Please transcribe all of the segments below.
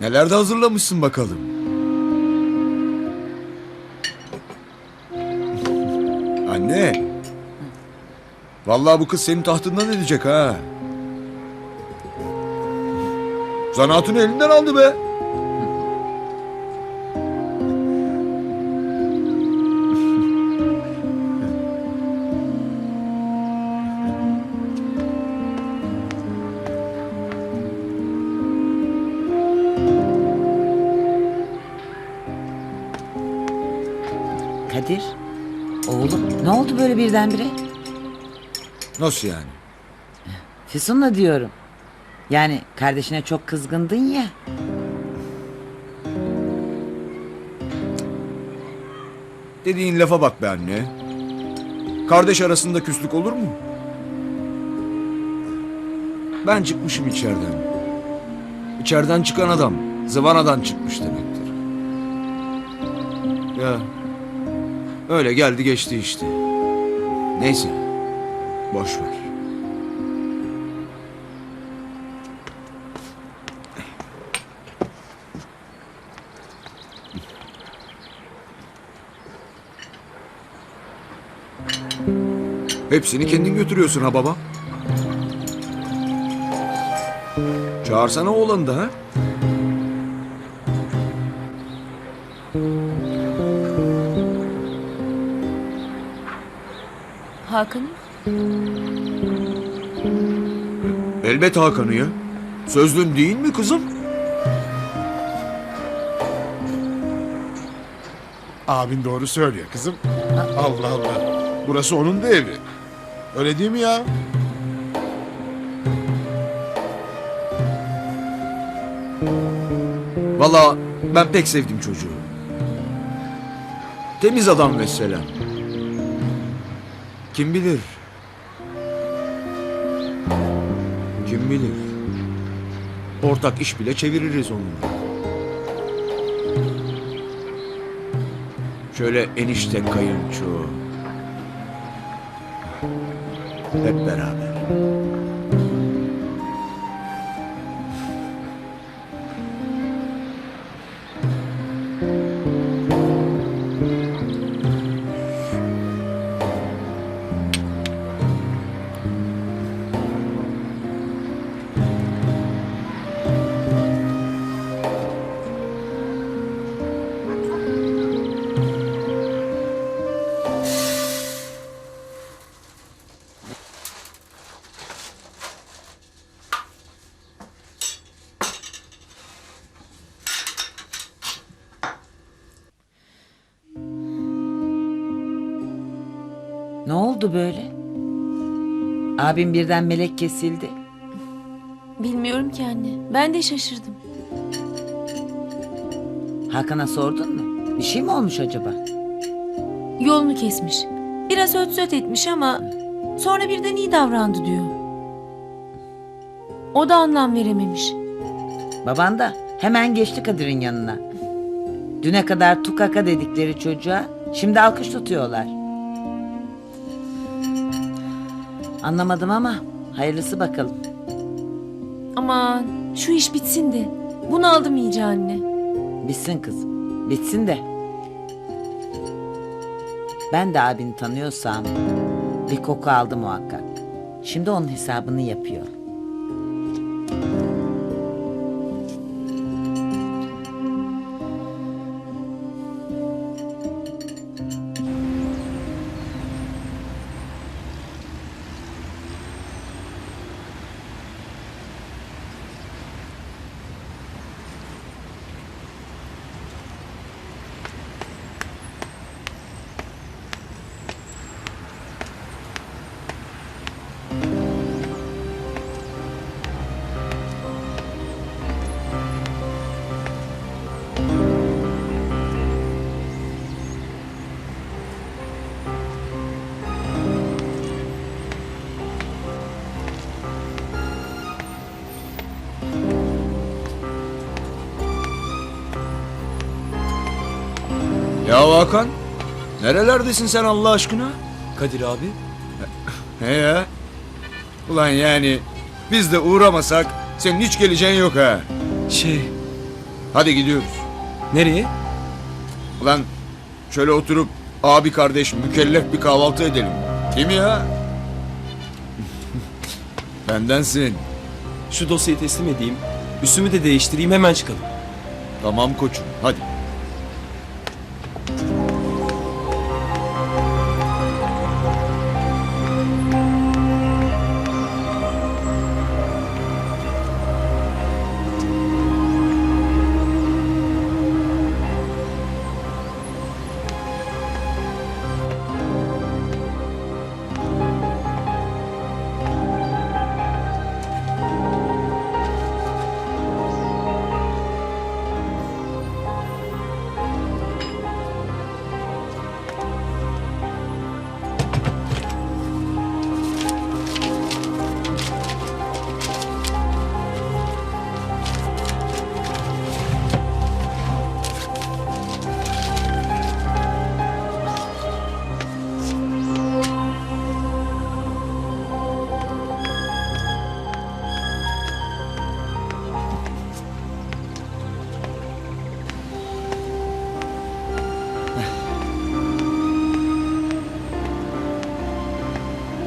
Neler de hazırlamışsın bakalım. Anne. Vallahi bu kız senin tahtından edecek ha. Zanaatını elinden aldı be. Kadir. Oğlum ne oldu böyle birdenbire? Nasıl yani? Füsun'la diyorum. Yani kardeşine çok kızgındın ya. Dediğin lafa bak be anne. Kardeş arasında küslük olur mu? Ben çıkmışım içeriden. İçeriden çıkan adam zıvanadan çıkmış demektir. Ya öyle geldi geçti işte. Neyse boş ver. Hepsini kendin götürüyorsun ha baba. Çağırsana oğlanı da ha. Hakan Elbet Hakan'ı ya. Sözlün değil mi kızım? Abin doğru söylüyor kızım. Allah Allah. Burası onun da evi. Öyle değil mi ya? Valla ben pek sevdim çocuğu. Temiz adam mesela. Kim bilir? Kim bilir? Ortak iş bile çeviririz onunla. Şöyle enişte kayınço. Hep beraber. Oldu böyle? Abim birden melek kesildi. bilmiyorum ki anne. Ben de şaşırdım. Hakan'a sordun mu? Bir şey mi olmuş acaba? Yolunu kesmiş. Biraz öt söt etmiş ama sonra birden iyi davrandı diyor. O da anlam verememiş. Baban da hemen geçti Kadir'in yanına. Düne kadar tukaka dedikleri çocuğa şimdi alkış tutuyorlar. Anlamadım ama hayırlısı bakalım. Aman şu iş bitsin de. Bunu aldım iyice anne. Bitsin kızım. Bitsin de. Ben de abini tanıyorsam bir koku aldı muhakkak. Şimdi onun hesabını yapıyor. Hakan, nerelerdesin sen Allah aşkına? Kadir abi. He ya. Ulan yani biz de uğramasak senin hiç geleceğin yok ha. Şey Hadi gidiyoruz. Nereye? Ulan şöyle oturup abi kardeş mükellef bir kahvaltı edelim. Mi ya? Bendensin. Şu dosyayı teslim edeyim. Üstümü de değiştireyim hemen çıkalım. Tamam koçum hadi.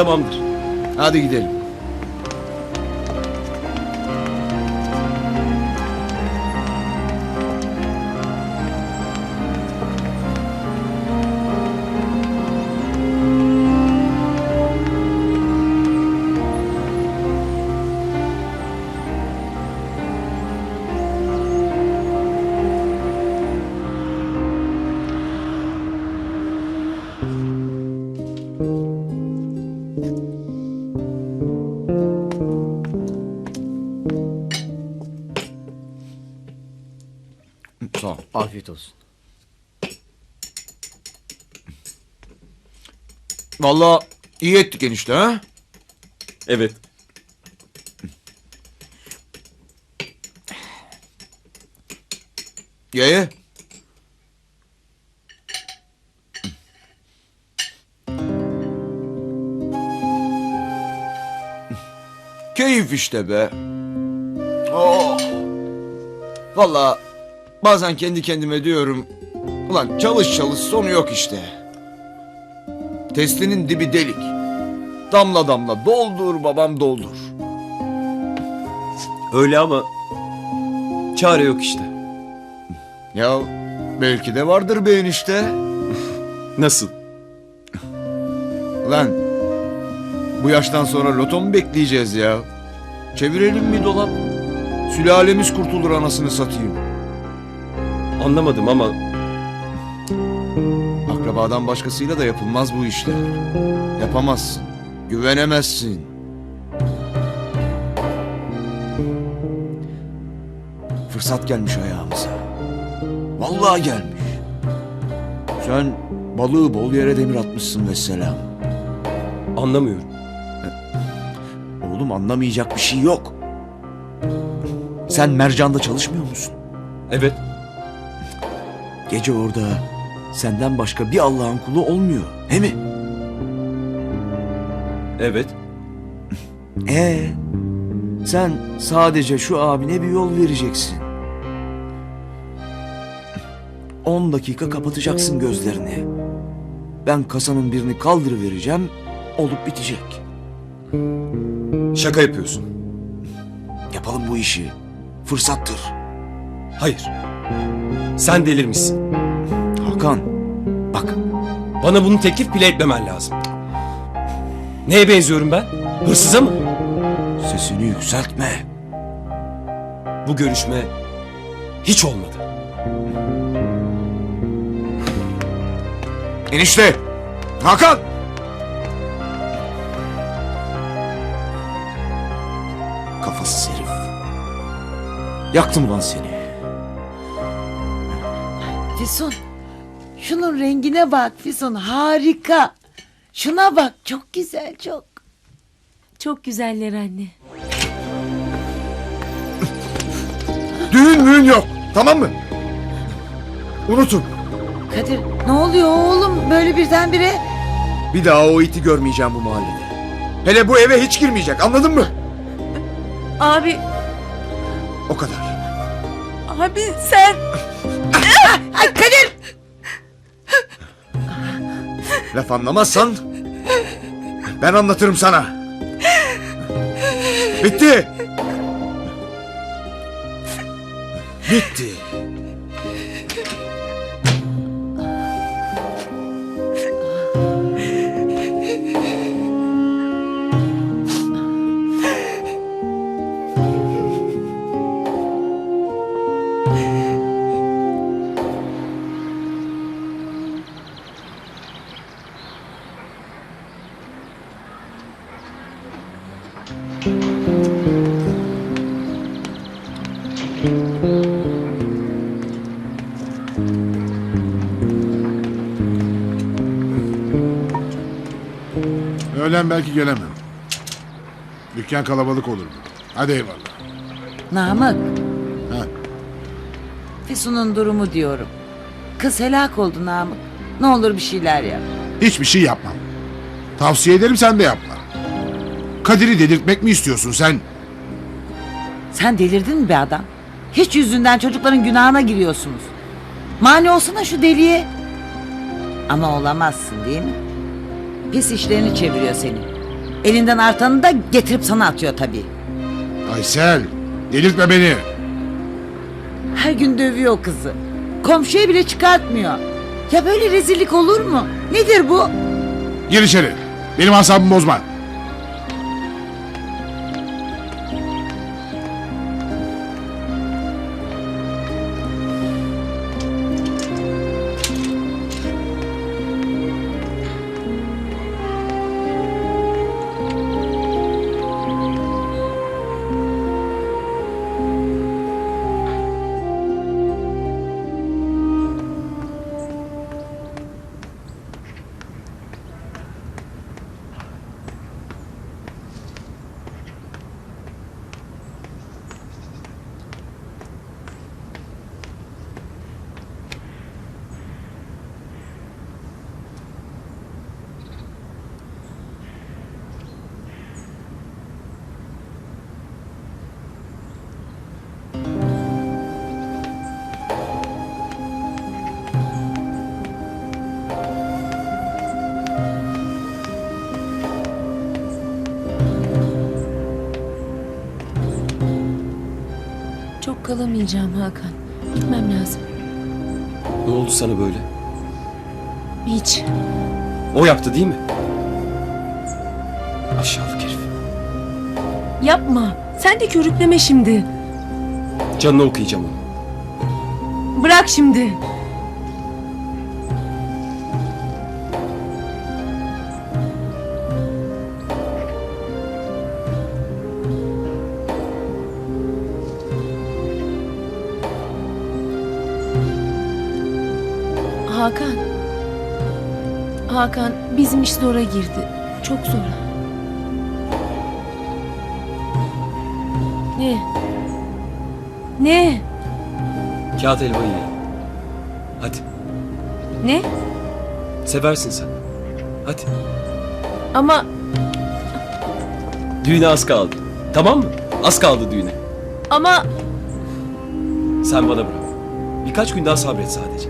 Tamamdır. Hadi gidelim. Afiyet olsun. Vallahi iyi ettik enişte ha? Evet. Ye ye. Keyif işte be. Oh. Vallahi bazen kendi kendime diyorum. Ulan çalış çalış sonu yok işte. Testinin dibi delik. Damla damla doldur babam doldur. Öyle ama çare yok işte. Ya belki de vardır be enişte. Nasıl? Lan bu yaştan sonra loto mu bekleyeceğiz ya? Çevirelim mi dolap? Sülalemiz kurtulur anasını satayım. Anlamadım ama Akrabadan başkasıyla da yapılmaz bu işler. Yapamazsın. Güvenemezsin. Fırsat gelmiş ayağımıza. Vallahi gelmiş. Sen balığı bol yere demir atmışsın vesselam. anlamıyorum. Oğlum anlamayacak bir şey yok. Sen Mercan'da çalışmıyor musun? Evet. Gece orada senden başka bir Allah'ın kulu olmuyor. He mi? Evet. Ee, sen sadece şu abine bir yol vereceksin. 10 dakika kapatacaksın gözlerini. Ben kasanın birini kaldırıvereceğim, olup bitecek. Şaka yapıyorsun. Yapalım bu işi. Fırsattır. Hayır. Sen delirmişsin. Hakan, bak Bana bunu teklif bile etmemen lazım. Neye benziyorum ben? Hırsıza mı? sesini yükseltme. Bu görüşme hiç olmadı. Enişte! Hakan! Kafasız herif. Yaktım ulan seni. Füsun. Şunun rengine bak Füsun harika. Şuna bak çok güzel çok. Çok güzeller anne. Düğün müğün yok. Tamam mı? Unutun. Kadir ne oluyor oğlum böyle birdenbire? Bir daha o iti görmeyeceğim bu mahallede. Hele bu eve hiç girmeyecek anladın mı? Abi, O kadar. Abi sen... Ay Kadir! Laf anlamazsan ben anlatırım sana. Bitti. Bitti. Öğlen belki gelemem. Dükkan kalabalık olur. Hadi eyvallah. Namık. Ha. Füsun'un durumu diyorum. Kız helak oldu Namık. Ne olur bir şeyler yap. Hiçbir şey yapmam. Tavsiye ederim sen de yapma. Kadir'i delirtmek mi istiyorsun sen? Sen delirdin mi be adam? Hiç yüzünden çocukların günahına giriyorsunuz. Mani olsana şu deliye. Ama olamazsın değil mi? Pis işlerini çeviriyor seni. Elinden artanı da getirip sana atıyor tabii. Aysel, delirtme beni. Her gün dövüyor kızı. Komşuya bile çıkartmıyor. Ya böyle rezillik olur mu? Nedir bu? Gir içeri. Benim asabımı bozma. Çok kalamayacağım Hakan. Gitmem lazım. Ne oldu sana böyle? Hiç. O yaptı değil mi? Aşağılık herif. Yapma. Sen de körükleme şimdi. Canını okuyacağım onu. Bırak şimdi. Hakan. Hakan bizim iş zora girdi. Çok zora. Ne? Ne? Kağıt helvayı ye. Hadi. Ne? Seversin sen. Hadi. Ama Düğüne az kaldı. Tamam mı? Az kaldı düğüne. ama Sen bana bırak. Birkaç gün daha sabret sadece.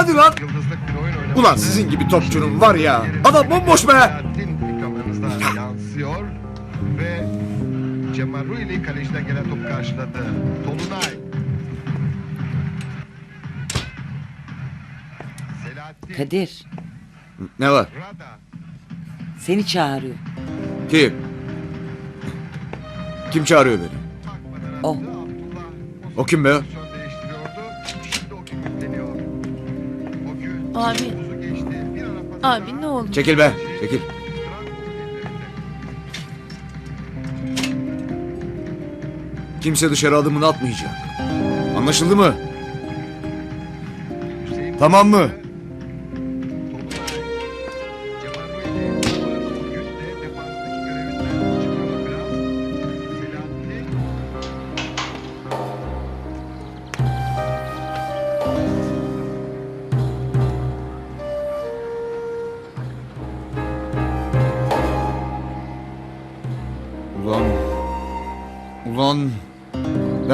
Hadi lan! yıldızlık bir oyun oynamak Ulan sizin gibi topçunun var ya. Adam bomboş be. Yansıyor ve Cemal Ruyli kaleciden gelen topu karşıladı. Tolunay. Selahattin. Kadir Ne var? Rada. seni çağırıyor. Kim? Kim çağırıyor beni? Takmadan O. attı. Abdullah O kim be? Abi. abi ne oldu? Çekil be. Çekil. Kimse dışarı adımını atmayacak. Anlaşıldı mı? Tamam mı?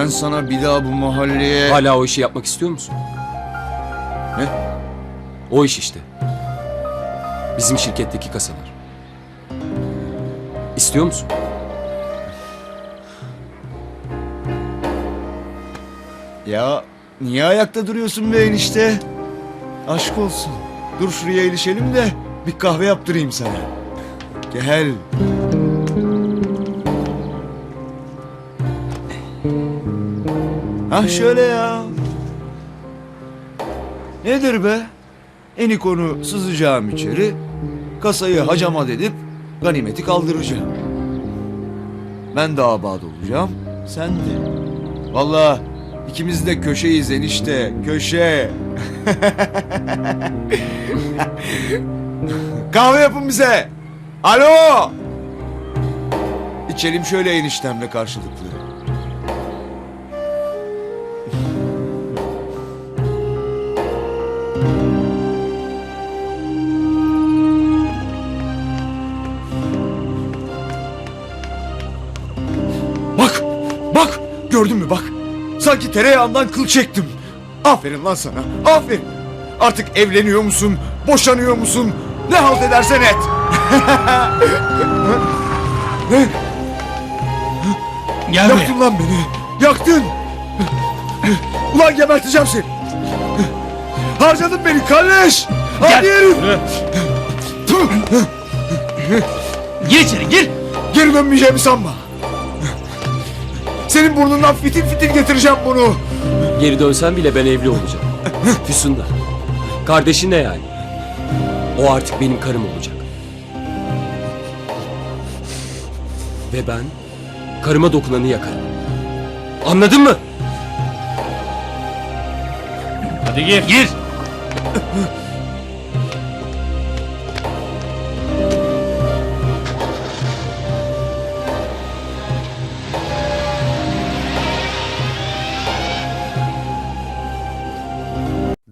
Ben sana bir daha bu mahalleye... Hala o işi yapmak istiyor musun? Ne? O iş işte. Bizim şirketteki kasalar. İstiyor musun? Ya niye ayakta duruyorsun be enişte? Aşk olsun. Dur şuraya ilişelim de bir kahve yaptırayım sana. Gel. Ah şöyle ya. Nedir be? Enikonu sızacağım içeri. Kasayı hacamat edip ganimeti kaldıracağım. Ben de abad olacağım. Sen de. Vallahi ikimiz de köşeyiz enişte. Köşe. Kahve yapın bize. Alo. İçelim şöyle eniştemle karşılıklı. Gördün mü bak. Sanki tereyağından kıl çektim. Aferin lan sana, aferin. Artık evleniyor musun, boşanıyor musun? Ne halt edersen et. ne? Gel buraya. Yaktın lan beni, yaktın. Ulan geberteceğim seni. Harcadın beni kardeş. Hadi herif. Gir içeri gir. Geri dönmeyeceğimi sanma. Senin burnundan fitil fitil getireceğim bunu. Geri dönsen bile ben evli olacağım. Füsun da. Kardeşin ne yani? O artık benim karım olacak. Ve ben karıma dokunanı yakarım. Anladın mı? Hadi gir. Gir.